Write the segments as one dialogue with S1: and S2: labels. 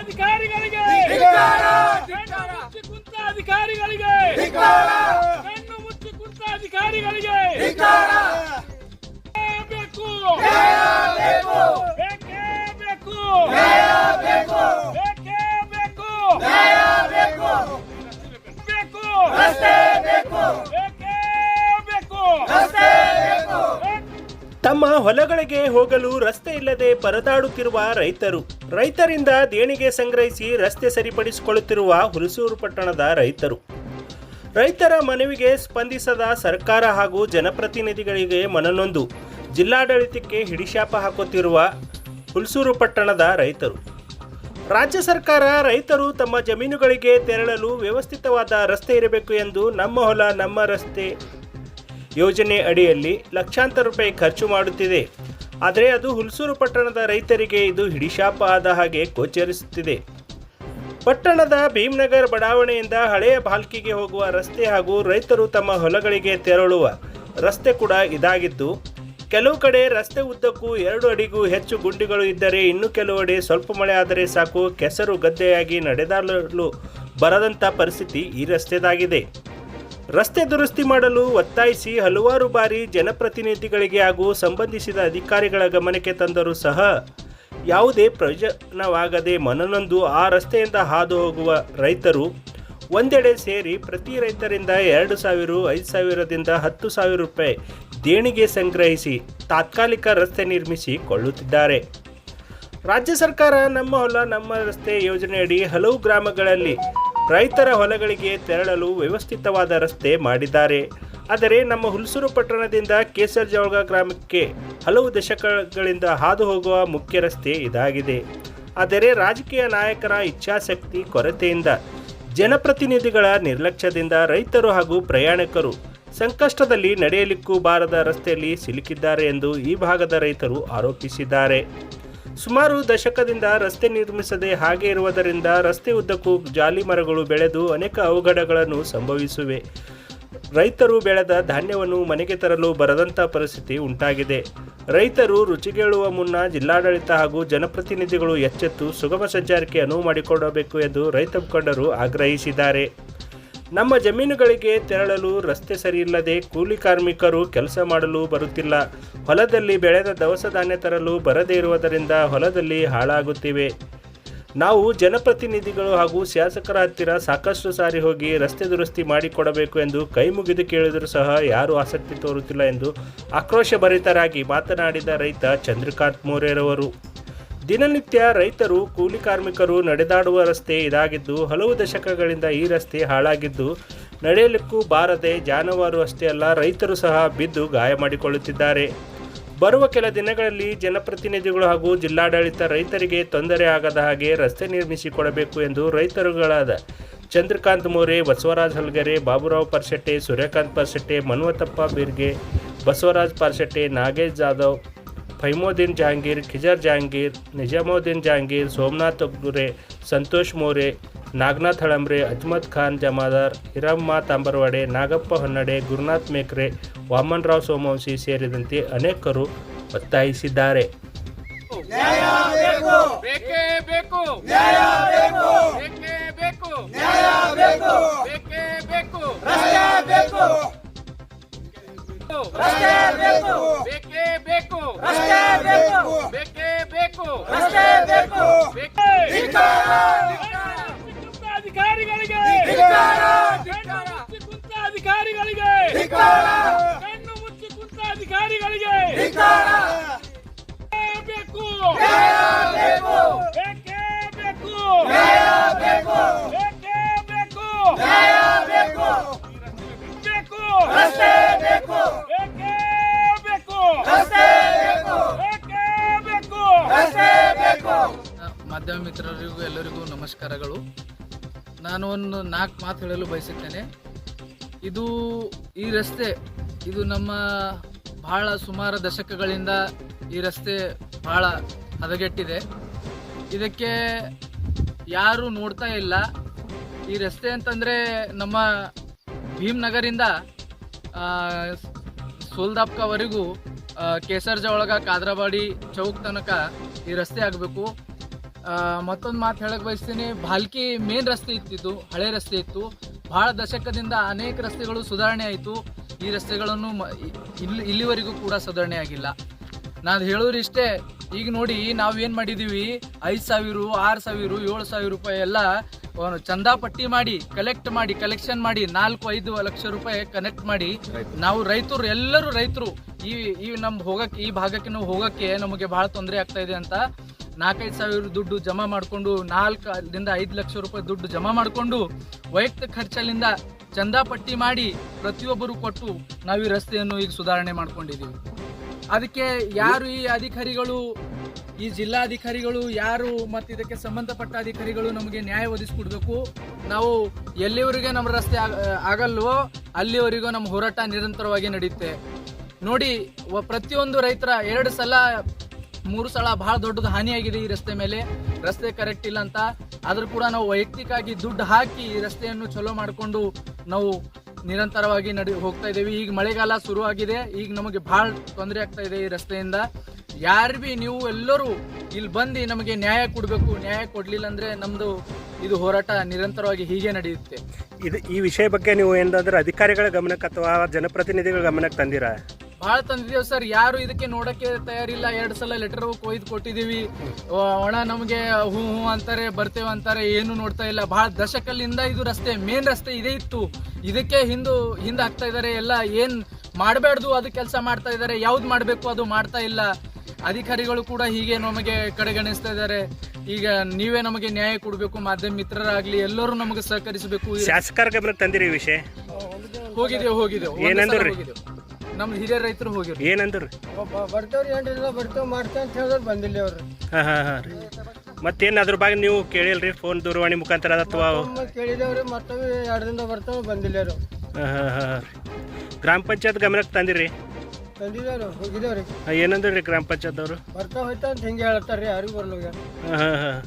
S1: ಅಧಿಕಾರಿಗಳಿಗೆ ಕುಂತ ಅಧಿಕಾರಿಗಳಿಗೆ ಕಣ್ಣು ಮುಚ್ಚಿ ಕುಂತ ಅಧಿಕಾರಿಗಳಿಗೆ ಬೇಕೇ. ಬೇಕು. ಬೇಕೇ. ಬೇಕು.
S2: ತಮ್ಮ ಹೊಲಗಳಿಗೆ ಹೋಗಲು ರಸ್ತೆ ಇಲ್ಲದೆ ಪರದಾಡುತ್ತಿರುವ ರೈತರು. ರೈತರಿಂದ ದೇಣಿಗೆ ಸಂಗ್ರಹಿಸಿ ರಸ್ತೆ ಸರಿಪಡಿಸಿಕೊಳ್ಳುತ್ತಿರುವ ಹುಲಸೂರು ಪಟ್ಟಣದ ರೈತರು. ರೈತರ ಮನವಿಗೆ ಸ್ಪಂದಿಸದ ಸರ್ಕಾರ ಹಾಗೂ ಜನಪ್ರತಿನಿಧಿಗಳಿಗೆ ಮನನೊಂದು. ಜಿಲ್ಲಾಡಳಿತಕ್ಕೆ ಹಿಡಿಶಾಪ ಹಾಕುತ್ತಿರುವ ಹುಲಸೂರು ಪಟ್ಟಣದ ರೈತರು. ರಾಜ್ಯ ಸರ್ಕಾರ ರೈತರು ತಮ್ಮ ಜಮೀನುಗಳಿಗೆ ತೆರಳಲು ವ್ಯವಸ್ಥಿತವಾದ ರಸ್ತೆ ಇರಬೇಕು ಎಂದು ನಮ್ಮ ಹೊಲ, ನಮ್ಮ ರಸ್ತೆ ಯೋಜನೆ ಅಡಿಯಲ್ಲಿ ಲಕ್ಷಾಂತರ ರೂಪಾಯಿ ಖರ್ಚು ಮಾಡುತ್ತಿದೆ. ಆದರೆ ಅದು ಹುಲ್ಸೂರು ಪಟ್ಟಣದ ರೈತರಿಗೆ ಇದು ಹಿಡಿಶಾಪ ಆದ ಹಾಗೆ ಗೋಚರಿಸುತ್ತಿದೆ. ಪಟ್ಟಣದ ಭೀಮ್ನಗರ್ ಬಡಾವಣೆಯಿಂದ ಹಳೆಯ ಬಾಲ್ಕಿಗೆ ಹೋಗುವ ರಸ್ತೆ ಹಾಗೂ ರೈತರು ತಮ್ಮ ಹೊಲಗಳಿಗೆ ತೆರಳುವ ರಸ್ತೆ ಕೂಡ ಇದಾಗಿದ್ದು, ಕೆಲವು ಕಡೆ ರಸ್ತೆ ಉದ್ದಕ್ಕೂ ಎರಡು ಅಡಿಗೂ ಹೆಚ್ಚು ಗುಂಡಿಗಳು ಇದ್ದರೆ ಇನ್ನು ಕೆಲವೆಡೆ ಸ್ವಲ್ಪ ಮಳೆ ಆದರೆ ಸಾಕು, ಕೆಸರು ಗದ್ದೆಯಾಗಿ ನಡೆದಾಡಲು ಬರದಂಥ ಪರಿಸ್ಥಿತಿ ಈ ರಸ್ತೆದಾಗಿದೆ. ರಸ್ತೆ ದುರಸ್ತಿ ಮಾಡಲು ಒತ್ತಾಯಿಸಿ ಹಲವಾರು ಬಾರಿ ಜನಪ್ರತಿನಿಧಿಗಳಿಗೆ ಹಾಗೂ ಸಂಬಂಧಿಸಿದ ಅಧಿಕಾರಿಗಳ ಗಮನಕ್ಕೆ ತಂದರೂ ಸಹ ಯಾವುದೇ ಪ್ರಯೋಜನವಾಗದೆ ಮನನೊಂದು ಆ ರಸ್ತೆಯಿಂದ ಹಾದು ಹೋಗುವ ರೈತರು ಒಂದೆಡೆ ಸೇರಿ ಪ್ರತಿ ರೈತರಿಂದ ಎರಡು ಸಾವಿರ, ಐದು ಸಾವಿರದಿಂದ ಹತ್ತು ಸಾವಿರ ರೂಪಾಯಿ ದೇಣಿಗೆ ಸಂಗ್ರಹಿಸಿ ತಾತ್ಕಾಲಿಕ ರಸ್ತೆ ನಿರ್ಮಿಸಿ ಕೊಳ್ಳುತ್ತಿದ್ದಾರೆ. ರಾಜ್ಯ ಸರ್ಕಾರ ನಮ್ಮ ಹೊಲ, ನಮ್ಮ ರಸ್ತೆ ಯೋಜನೆಯಡಿ ಹಲವು ಗ್ರಾಮಗಳಲ್ಲಿ ರೈತರ ಹೊಲಗಳಿಗೆ ತೆರಳಲು ವ್ಯವಸ್ಥಿತವಾದ ರಸ್ತೆ ಮಾಡಿದ್ದಾರೆ. ಆದರೆ ನಮ್ಮ ಹುಲ್ಸೂರು ಪಟ್ಟಣದಿಂದ ಕೇಸರ್ ಜವಳಗ ಗ್ರಾಮಕ್ಕೆ ಹಲವು ದಶಕಗಳಿಂದ ಹಾದು ಹೋಗುವ ಮುಖ್ಯ ರಸ್ತೆ ಇದಾಗಿದೆ. ಆದರೆ ರಾಜಕೀಯ ನಾಯಕರ ಇಚ್ಛಾಶಕ್ತಿ ಕೊರತೆಯಿಂದ ಜನಪ್ರತಿನಿಧಿಗಳ ನಿರ್ಲಕ್ಷ್ಯದಿಂದ ರೈತರು ಹಾಗೂ ಪ್ರಯಾಣಿಕರು ಸಂಕಷ್ಟದಲ್ಲಿ ನಡೆಯಲಿಕ್ಕೂ ಬಾರದ ರಸ್ತೆಯಲ್ಲಿ ಸಿಲುಕಿದ್ದಾರೆ ಎಂದು ಈ ಭಾಗದ ರೈತರು ಆರೋಪಿಸಿದ್ದಾರೆ. ಸುಮಾರು ದಶಕದಿಂದ ರಸ್ತೆ ನಿರ್ಮಿಸದೆ ಹಾಗೆ ಇರುವುದರಿಂದ ರಸ್ತೆ ಉದ್ದಕ್ಕೂ ಜಾಲಿ ಮರಗಳು ಬೆಳೆದು ಅನೇಕ ಅವಘಡಗಳನ್ನು ಸಂಭವಿಸುವೆ. ರೈತರು ಬೆಳೆದ ಧಾನ್ಯವನ್ನು ಮನೆಗೆ ತರಲು ಬರದಂಥ ಪರಿಸ್ಥಿತಿ ಉಂಟಾಗಿದೆ. ರೈತರು ರುಚಿಗೇಳುವ ಮುನ್ನ ಜಿಲ್ಲಾಡಳಿತ ಹಾಗೂ ಜನಪ್ರತಿನಿಧಿಗಳು ಎಚ್ಚೆತ್ತು ಸುಗಮ ಸಂಚಾರಕ್ಕೆ ಅನುವು ಮಾಡಿಕೊಡಬೇಕು ಎಂದು ರೈತ ಮುಖಂಡರು ಆಗ್ರಹಿಸಿದ್ದಾರೆ. ನಮ್ಮ ಜಮೀನುಗಳಿಗೆ ತೆರಳಲು ರಸ್ತೆ ಸರಿಯಿಲ್ಲದೆ ಕೂಲಿ ಕಾರ್ಮಿಕರು ಕೆಲಸ ಮಾಡಲು ಬರುತ್ತಿಲ್ಲ. ಹೊಲದಲ್ಲಿ ಬೆಳೆದ ದವಸ ಧಾನ್ಯ ತರಲು ಬರದೇ ಇರುವುದರಿಂದ ಹೊಲದಲ್ಲಿ ಹಾಳಾಗುತ್ತಿವೆ. ನಾವು ಜನಪ್ರತಿನಿಧಿಗಳು ಹಾಗೂ ಶಾಸಕರ ಹತ್ತಿರ ಸಾಕಷ್ಟು ಸಾರಿ ಹೋಗಿ ರಸ್ತೆ ದುರಸ್ತಿ ಮಾಡಿಕೊಡಬೇಕು ಎಂದು ಕೈ ಮುಗಿದು ಕೇಳಿದರೂ ಸಹ ಯಾರೂ ಆಸಕ್ತಿ ತೋರುತ್ತಿಲ್ಲ ಎಂದು ಆಕ್ರೋಶಭರಿತರಾಗಿ ಮಾತನಾಡಿದ ರೈತ ಚಂದ್ರಕಾಂತ್ ಮೋರೆರವರು ದಿನನಿತ್ಯ ರೈತರು, ಕೂಲಿ ಕಾರ್ಮಿಕರು ನಡೆದಾಡುವ ರಸ್ತೆ ಇದಾಗಿದ್ದು, ಹಲವು ದಶಕಗಳಿಂದ ಈ ರಸ್ತೆ ಹಾಳಾಗಿದ್ದು, ನಡೆಯಲಿಕ್ಕೂ ಬಾರದೆ ಜಾನುವಾರು ಅಷ್ಟೇ ಅಲ್ಲ, ರೈತರು ಸಹ ಬಿದ್ದು ಗಾಯ ಮಾಡಿಕೊಳ್ಳುತ್ತಿದ್ದಾರೆ. ಬರುವ ಕೆಲ ದಿನಗಳಲ್ಲಿ ಜನಪ್ರತಿನಿಧಿಗಳು ಹಾಗೂ ಜಿಲ್ಲಾಡಳಿತ ರೈತರಿಗೆ ತೊಂದರೆ ಆಗದ ಹಾಗೆ ರಸ್ತೆ ನಿರ್ಮಿಸಿಕೊಡಬೇಕು ಎಂದು ರೈತರುಗಳಾದ ಚಂದ್ರಕಾಂತ್ ಮೋರೆ, ಬಸವರಾಜ್ ಹಲ್ಗೆರೆ, ಬಾಬುರಾವ್ ಪರ್ಶೆಟ್ಟೆ ಸೂರ್ಯಕಾಂತ್ ಪರ್ಶೆಟ್ಟೆ ಮನ್ವತಪ್ಪ ಬಿರ್ಗೆ, ಬಸವರಾಜ್ ಪರ್ಶೆಟ್ಟೆ ನಾಗೇಶ್ ಜಾಧವ್ ಫೈಮೋದ್ದೀನ್ ಜಹಾಂಗೀರ್ ಖಿಜರ್ ಜಹಾಂಗೀರ್ ನಿಜಾಮುದ್ದೀನ್ ಜಹಾಂಗೀರ್ ಸೋಮನಾಥ್ ಒಗ್ಗುರೆ ಸಂತೋಷ್ ಮೋರೆ ನಾಗನಾಥ್ ಹಳಂಬ್ರೆ ಅಜ್ಮತ್ ಖಾನ್ ಜಮಾದಾರ್ ಹಿರಮ್ಮ ತಾಂಬರ್ವಾಡೆ ನಾಗಪ್ಪ ಹೊನ್ನಡೆ ಗುರುನಾಥ್ ಮೇಕ್ರೆ ವಾಮನರಾವ್ ಸೋಮವಂಶಿ ಸೇರಿದಂತೆ ಅನೇಕರು ಒತ್ತಾಯಿಸಿದ್ದಾರೆ.
S1: ಬೇಕೇ ಬೇಕು. ಬೇಕು ಬೇಕೇ ಬೇಕು. ಬೇಕು. ಬೇಕೇ ಬೇಕು. ರಸ್ತೆ ಬೇಕು. ಬೇಕು. ಬೇಕೇ ಬೇಕು ರಸ್ತೆ ಬೇಕು ಬೇಕೇ ಬೇಕು ಅಧಿಕಾರಿಗಳಿಗೆ ಕುಂತ ಅಧಿಕಾರಿಗಳಿಗೆ. ಕಣ್ಣು ಮುಚ್ಚಿ ಕುಂತ ಅಧಿಕಾರಿಗಳಿಗೆ. ಬೇಕು ಬೇಕೇ. ಬೇಕು ಬೇಕೇ ಬೇಕು. ಬೇಕು. ರಸ್ತೆ
S3: ಮಾಧ್ಯಮ ಮಿತ್ರರಿಗೂ ಎಲ್ಲರಿಗೂ ನಮಸ್ಕಾರಗಳು. ನಾನು ಒಂದು ನಾಲ್ಕು ಮಾತು ಹೇಳಲು ಬಯಸುತ್ತೇನೆ. ಇದು ಈ ರಸ್ತೆ, ಇದು ನಮ್ಮ ಬಹಳ ಸುಮಾರು ದಶಕಗಳಿಂದ ಈ ರಸ್ತೆ ಬಹಳ ಹದಗೆಟ್ಟಿದೆ. ಇದಕ್ಕೆ ಯಾರು ನೋಡ್ತಾ ಇಲ್ಲ. ಈ ರಸ್ತೆ ಅಂತಂದರೆ ನಮ್ಮ ಭೀಮ್ನಗರಿಂದ ಸೋಲ್ದಾಪ್ಕವರೆಗೂ ಕೇಸರ್ಜ ಒಳಗ ಕಾದ್ರವಾಡಿ ಚೌಕ್ ತನಕ ಈ ರಸ್ತೆ ಆಗಬೇಕು. ಮತ್ತೊಂದು ಮಾತು ಹೇಳಕ್ ಬಯಸ್ತೀನಿ. ಭಾಲ್ಕಿ ಮೇನ್ ರಸ್ತೆ ಇತ್ತಿದ್ದು, ಹಳೆ ರಸ್ತೆ ಇತ್ತು. ಬಹಳ ದಶಕದಿಂದ ಅನೇಕ ರಸ್ತೆಗಳು ಸುಧಾರಣೆ ಆಯಿತು. ಈ ರಸ್ತೆಗಳನ್ನು ಇಲ್ಲಿ ಇಲ್ಲಿವರೆಗೂ ಕೂಡ ಸುಧಾರಣೆ ಆಗಿಲ್ಲ. ನಾನು ಹೇಳೋರು ಇಷ್ಟೇ, ಈಗ ನೋಡಿ ನಾವು ಏನು ಮಾಡಿದೀವಿ? ಐದು ಸಾವಿರ, ಆರು ಸಾವಿರ, ಏಳು ಸಾವಿರ ರೂಪಾಯಿ ಎಲ್ಲ ಚಂದಾ ಪಟ್ಟಿ ಮಾಡಿ ಕಲೆಕ್ಟ್ ಮಾಡಿ ಕಲೆಕ್ಷನ್ ಮಾಡಿ, ನಾಲ್ಕು, ಐದು ಲಕ್ಷ ರೂಪಾಯಿ ಕನೆಕ್ಟ್ ಮಾಡಿ, ನಾವು ರೈತರು, ಎಲ್ಲರೂ ರೈತರು, ಈ ಈ ನಮ್ಮ ಹೋಗಕ್ಕೆ ಈ ಭಾಗಕ್ಕೆ ನಾವು ಹೋಗಕ್ಕೆ ನಮಗೆ ಬಹಳ ತೊಂದರೆ ಆಗ್ತಾ ಇದೆ ಅಂತ ನಾಲ್ಕೈದು ಸಾವಿರ ದುಡ್ಡು ಜಮಾ ಮಾಡಿಕೊಂಡು ನಾಲ್ಕರಿಂದ ಐದು ಲಕ್ಷ ರೂಪಾಯಿ ದುಡ್ಡು ಜಮಾ ಮಾಡಿಕೊಂಡು ವೈಯಕ್ತಿಕ ಖರ್ಚಲ್ಲಿಂದ ಚಂದಾಪಟ್ಟಿ ಮಾಡಿ ಪ್ರತಿಯೊಬ್ಬರು ಕೊಟ್ಟು ನಾವು ಈ ರಸ್ತೆಯನ್ನು ಈಗ ಸುಧಾರಣೆ ಮಾಡ್ಕೊಂಡಿದ್ದೀವಿ ಅದಕ್ಕೆ ಯಾರು ಈ ಅಧಿಕಾರಿಗಳು, ಈ ಜಿಲ್ಲಾಧಿಕಾರಿಗಳು, ಯಾರು ಮತ್ತು ಇದಕ್ಕೆ ಸಂಬಂಧಪಟ್ಟ ಅಧಿಕಾರಿಗಳು ನಮಗೆ ನ್ಯಾಯ ಒದಗಿಸ್ಕೊಡ್ಬೇಕು. ನಾವು ಎಲ್ಲಿವರೆಗೆ ನಮ್ಮ ರಸ್ತೆ ಆಗ- ಆಗಲ್ವೋ ಅಲ್ಲಿವರೆಗೂ ನಮ್ಮ ಹೋರಾಟ ನಿರಂತರವಾಗಿ ನಡೆಯುತ್ತೆ. ನೋಡಿ, ಪ್ರತಿಯೊಂದು ರೈತರ ಎರಡು ಸಲ ಮೂರು ಸಲ ಬಹಳ ದೊಡ್ಡದು ಹಾನಿಯಾಗಿದೆ ಈ ರಸ್ತೆ ಮೇಲೆ. ರಸ್ತೆ ಕರೆಕ್ಟ್ ಇಲ್ಲ ಅಂತ. ಆದರೂ ಕೂಡ ನಾವು ವೈಯಕ್ತಿಕವಾಗಿ ದುಡ್ಡು ಹಾಕಿ ಈ ರಸ್ತೆಯನ್ನು ಚಲೋ ಮಾಡಿಕೊಂಡು ನಾವು ನಿರಂತರವಾಗಿ ನಡಿ ಹೋಗ್ತಾ ಇದ್ದೇವೆ. ಈಗ ಮಳೆಗಾಲ ಶುರುವಾಗಿದೆ. ಈಗ ನಮಗೆ ಬಹಳ ತೊಂದರೆ ಆಗ್ತಾ ಇದೆ ಈ ರಸ್ತೆಯಿಂದ. ಯಾರು ಬಿ ನೀವು ಎಲ್ಲರೂ ಇಲ್ಲಿ ಬಂದು ನಮಗೆ ನ್ಯಾಯ ಕೊಡಬೇಕು. ನ್ಯಾಯ ಕೊಡಲಿಲ್ಲ ಅಂದರೆ ನಮ್ಮದು ಇದು ಹೋರಾಟ ನಿರಂತರವಾಗಿ ಹೀಗೆ ನಡೆಯುತ್ತೆ.
S2: ಇದು ಈ ವಿಷಯ ಬಗ್ಗೆ ನೀವು ಏನಾದರೂ ಅಧಿಕಾರಿಗಳ ಗಮನಕ್ಕೆ ಅಥವಾ ಜನಪ್ರತಿನಿಧಿಗಳ ಗಮನಕ್ಕೆ ತಂದಿರಾ?
S3: ಬಹಳ ತಂದಿದ್ದೇವೆ ಸರ್. ಯಾರು ಇದಕ್ಕೆ ನೋಡಕ್ಕೆ ತಯಾರಿಲ್ಲ. ಎರಡು ಸಲ ಲೆಟರ್ ಕೊಯ್ದು ಕೊಟ್ಟಿದೀವಿ. ಒಣ ನಮಗೆ ಹೂ ಹೂ ಅಂತಾರೆ ಬರ್ತೇವೆ ಅಂತಾರೆ ಏನು ನೋಡ್ತಾ ಇಲ್ಲ. ಬಹಳ ದಶಕಲ್ಲಿಂದ ಇದು ರಸ್ತೆ ಮೇನ್ ರಸ್ತೆ ಇದೇ ಇತ್ತು. ಇದಕ್ಕೆ ಹಿಂದು ಹಿಂದೆ ಹಾಕ್ತಾ ಇದಾರೆ. ಎಲ್ಲ ಏನ್ ಮಾಡಬಾರ್ದು ಅದು ಕೆಲಸ ಮಾಡ್ತಾ ಇದಾರೆ. ಯಾವ್ದು ಮಾಡಬೇಕು ಅದು ಮಾಡ್ತಾ ಇಲ್ಲ. ಅಧಿಕಾರಿಗಳು ಕೂಡ ಹೀಗೆ ನಮಗೆ ಕಡೆಗಣಿಸ್ತಾ ಇದ್ದಾರೆ ಈಗ ನೀವೇ ನಮಗೆ ನ್ಯಾಯ ಕೊಡಬೇಕು ಮಾಧ್ಯಮ ಮಿತ್ರರಾಗ್ಲಿ ಎಲ್ಲರೂ ನಮಗೆ ಸಹಕರಿಸಬೇಕು.
S2: ಶಾಸಕರ ಗಮನಕ್ಕೆ ತಂದಿರಿ ವಿಷಯ?
S3: ಹೋಗಿದ್ದೇವೆ ಹೋಗಿದ್ದೇವೆ
S2: ಏನಂದ್ರಿ?
S3: ನಮ್ಮ ಹಿರಿಯ ರೈತರು ಹೋಗಿರು
S2: ಏನಂದ್ರು?
S4: ಬರ್ತೇವ್ರಿ ಏನ್ರಿ ಬರ್ತೇವ್ ಮಾಡ್ತೇವೆ ಅಂತ ಹೇಳಿದ್ರೆ ಬಂದಿಲ್ಲ ಅವ್ರು
S2: ಹಾಂ ಹಾಂ ಹಾಂ ರೀ. ಮತ್ತೇನು ಅದ್ರ ಬಗ್ಗೆ ನೀವು ಕೇಳಿಲ್ರಿ? ಫೋನ್ ದೂರವಾಣಿ ಮುಖಾಂತರ ಅಥವಾ
S4: ಕೇಳಿದೇವ್ರಿ ಮತ್ತೊಮ್ಮೆ ಎರಡು ದಿನ ಬರ್ತೇವೆ ಬಂದಿಲ್ಲ ಅವರು
S2: ಹಾಂ ಹಾಂ ಹಾಂ ಗ್ರಾಮ ಪಂಚಾಯತ್ ಗಮನಕ್ಕೆ ತಂದಿರಿ?
S4: ತಂದಿದ್ದೇವ್ರಿ ಹೋಗಿದ್ದೇವ್ರಿ
S2: ಹಾಂ ಏನಂದ್ರಿ ರೀ ಗ್ರಾಮ ಪಂಚಾಯತ್ ಅವರು
S4: ಬರ್ತಾ ಹೋಯ್ತಾ ಅಂತ ಹಿಂಗೆ ಹೇಳ್ತಾರ್ರಿ ಯಾರಿಗೂ ಬರ್ಲೋಗ
S2: ಹಾಂ ಹಾಂ ಹಾಂ.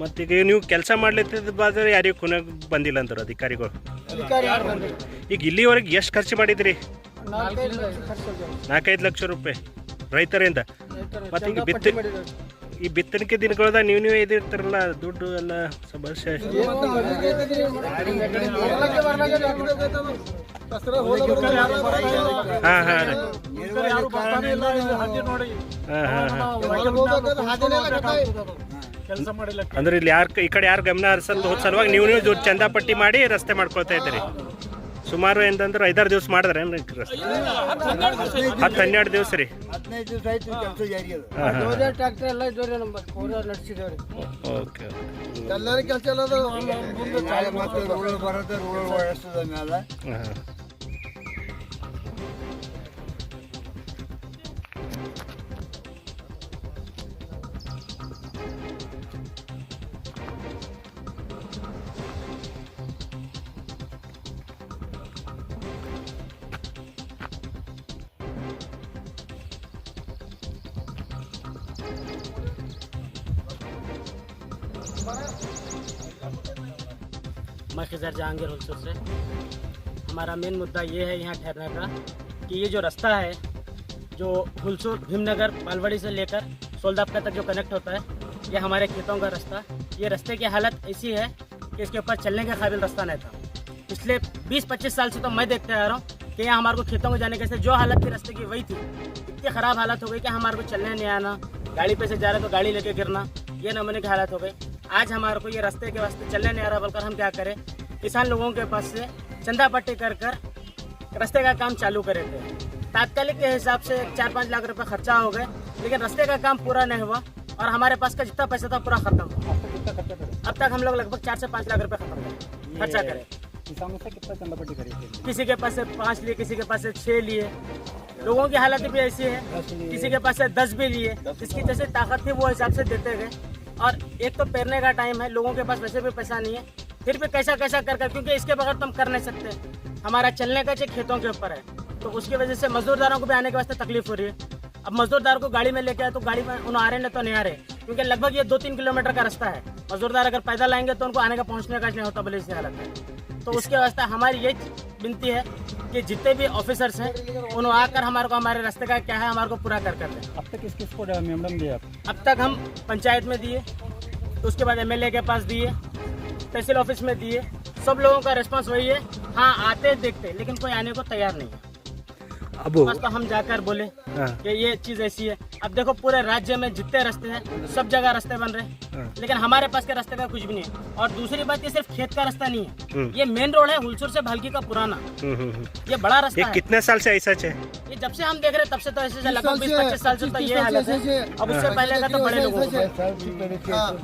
S2: ಮತ್ತೀಗ ನೀವು ಕೆಲಸ ಮಾಡ್ಲಿತ್ತಿದ್ದ ಬಾದ್ರೆ ಯಾರಿಗೂ ಕುನಾಗ ಬಂದಿಲ್ಲ ಅಂತಾರೆ ಅಧಿಕಾರಿಗಳು.
S4: ಅಧಿಕಾರಿ ಯಾರು ಬಂದಿಲ್ಲ.
S2: ಈಗ ಇಲ್ಲಿವರೆಗೆ ಎಷ್ಟು ಖರ್ಚು ಮಾಡಿದ್ರಿ?
S4: ನಾಲ್ಕೈದು ಲಕ್ಷ
S2: ರೂಪಾಯಿ ರೈತರಿಂದ.
S4: ರೈತರು
S2: ಮತ್ತೆ ಈಗ ಬಿತ್ತಿ-. ಈ ಬಿತ್ತನಿಕೆ ದಿನಗಳದಾಗ ನೀವು ನೀವೇ ಇದಿರ್ತಾರಲ್ಲ ದುಡ್ಡು ಎಲ್ಲ ಸಮಸ್ಯೆ ಹಾಂ ಹಾಂ ರೀ ಅಂದ್ರೆ ಇಲ್ಲಿ ಯಾರು ಈ ಕಡೆ ಯಾರು ಗಮನ ಹರಿಸಲ್ ಹೋದ ಸಲುವಾಗಿ ನೀವು ನೀವು ಚಂದಾಪಟ್ಟಿ ಚಂದ ಪಟ್ಟಿ ಮಾಡಿ ರಸ್ತೆ ಮಾಡ್ಕೊಳ್ತಾ ಇದ್ದೀರಿ. ಸುಮಾರು ಏನಂದ್ರೆ ಐದಾರು ದಿವಸ ಮಾಡಿದ್ರೆ ಹತ್ತು ಹನ್ನೆರಡು ದಿವಸ ರೀ.
S5: ಹದಿನೈದು ದಿವಸ ಆಯ್ತು ಕೆಲಸ ಜಾರಿ ಅದು.
S2: ಹಾಂ ಹಾಂ.
S4: ಎಲ್ಲ ನಮ್ಮ ನಡೆಸಿದೇವ್ರಿ.
S2: ಓಕೆ
S4: ಎಲ್ಲರ ಕೆಲಸ ಎಲ್ಲ
S5: ಓಡಿಸ್ತದ ಮೇಲೆ
S2: ಹಾಂ.
S6: मैं खिजर जहांगीर हुलसूर से। हमारा मेन मुद्दा ये है यहाँ ठहरने का कि ये जो रास्ता है, जो हुलसूर भीमनगर बालवाड़ी से लेकर सोलदापका तक जो कनेक्ट होता है, ये हमारे खेतों का रास्ता। ये रास्ते की हालत ऐसी है कि इसके ऊपर चलने के काबिल रास्ता नहीं था। पिछले 20-25 साल से तो मैं देखते आ रहा हूँ कि यहाँ हमारे को खेतों को जाने के से जो हालत थी रास्ते की वही थी, इतनी ख़राब हालत हो गई कि हमारे को चलने नहीं आना गाड़ी पे से जा रहे तो गाड़ी लेके गिरना ये नमूने की हालत हो गई। आज हमारे को ये रास्ते के वास्ते चलने नहीं आ रहा बोलकर हम क्या करें? किसान लोगों के पास से चंदा पट्टी कर कर रास्ते का काम चालू करे थे। तात्कालिक के हिसाब से चार पाँच लाख रुपए खर्चा हो गए लेकिन रास्ते का काम पूरा नहीं हुआ और हमारे पास का जितना पैसा था पूरा खत्म हुआ अब तक हम लोग लगभग चार से पाँच लाख रुपए खत्म करे। खर्चा करें।
S5: किसानों से कितना चंदा पट्टी करी
S6: किसी के पास से पाँच लिए किसी के पास से छः लिए। लोगों की हालत भी ऐसी है किसी के पास दस भी लिए जिसकी जैसे ताकत थी वो हिसाब से देते गए। और एक तो पैरने का टाइम है लोगों के पास वैसे भी पैसा नहीं है। फिर भी कैसा कैसा कर कर क्योंकि इसके बगैर तो हम कर नहीं सकते। हमारा चलने का चाहिए खेतों के ऊपर है। तो उसकी वजह से मजदूरदारों को भी आने के वास्ते तकलीफ़ हो रही है। अब मजदूरदार को गाड़ी में लेके आए तो गाड़ी में उन्हें आ रहे नहीं तो नहीं आ रहे। क्योंकि लगभग ये दो तीन किलोमीटर का रास्ता है। मजदूरदार अगर पैदल आएँगे तो उनको आने का पहुँचने का नहीं होता भले इसी हालत है। तो उसके वास्ते हमारी ये विनती है कि जितने भी ऑफिसर्स हैं उन्होंने आकर हमारे को हमारे रास्ते का क्या है हमारे को पूरा कर कर दें।
S7: अब तक किस किस को मेमोरम दिया
S6: अब तक हम पंचायत में दिए उसके बाद एमएलए के पास दिए तहसील ऑफ़िस में दिए सब लोगों का रिस्पॉन्स वही है। हाँ आते देखते लेकिन कोई आने को तैयार नहीं है।
S2: अब
S6: बस तो हम जाकर बोले
S2: हाँ।
S6: कि ये चीज़ ऐसी है। अब देखो पूरे राज्य में जितने रास्ते हैं सब जगह रास्ते बन रहे
S2: हाँ।
S6: लेकिन हमारे पास के रास्ते का कुछ भी नहीं है। और दूसरी बात ये सिर्फ़ खेत का रास्ता नहीं है।
S2: हम्म।
S6: ये मेन रोड है हुलसुर से भालकी का पुराना।
S2: हम्म, हम्म।
S6: ये बड़ा रास्ता है।
S2: कितने साल से ऐसा है?
S6: ये जब से हम देख रहे तब से तो ऐसे लगभग बीस पच्चीस साल से तो ये हालत है। अब उससे
S4: हाँ।
S6: पहले का तो बड़े लोगों।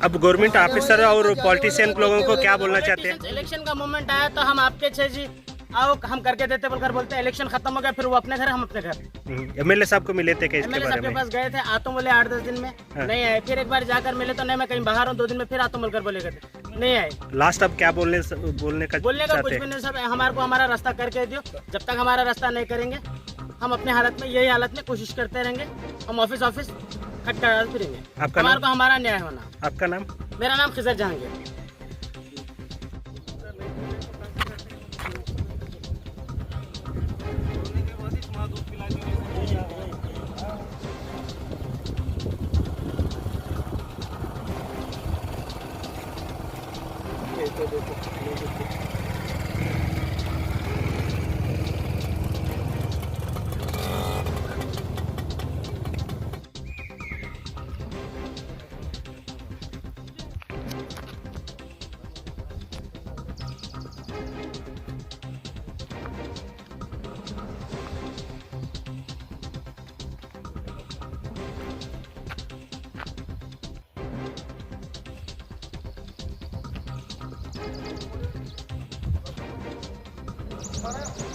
S2: अब गवर्नमेंट ऑफिसर और पॉलिटिशियन लोगों को क्या बोलना चाहते हैं?
S6: इलेक्शन का मोमेंट आया तो हम आपके छह जी आओ हम करके देते बोलकर बोलते इलेक्शन खत्म हो गया फिर वो अपने घर हम अपने घर।
S2: एमएलए साहब को मिले थे
S6: एमएलए
S2: बारे
S6: साहब के पास गए थे आ तो बोले आठ दस दिन में
S2: हाँ।
S6: नहीं आए। फिर एक बार जाकर मिले तो नहीं मैं कहीं बाहर हूँ दो दिन में फिर आ तो बोलकर बोले गए नहीं आए।
S2: लास्ट अब क्या बोलने बोलने का
S6: बोलने का कुछ भी नहीं सब हमारे को हमारा रास्ता करके दियो। जब तक हमारा रास्ता नहीं करेंगे हम अपने हालत में यही हालत में कोशिश करते रहेंगे। हम ऑफ़िस ऑफ़िस खट कर फिरेंगे हमारे को हमारा न्याय होना।
S2: आपका नाम?
S6: मेरा नाम खिजर जहांगीर। Para.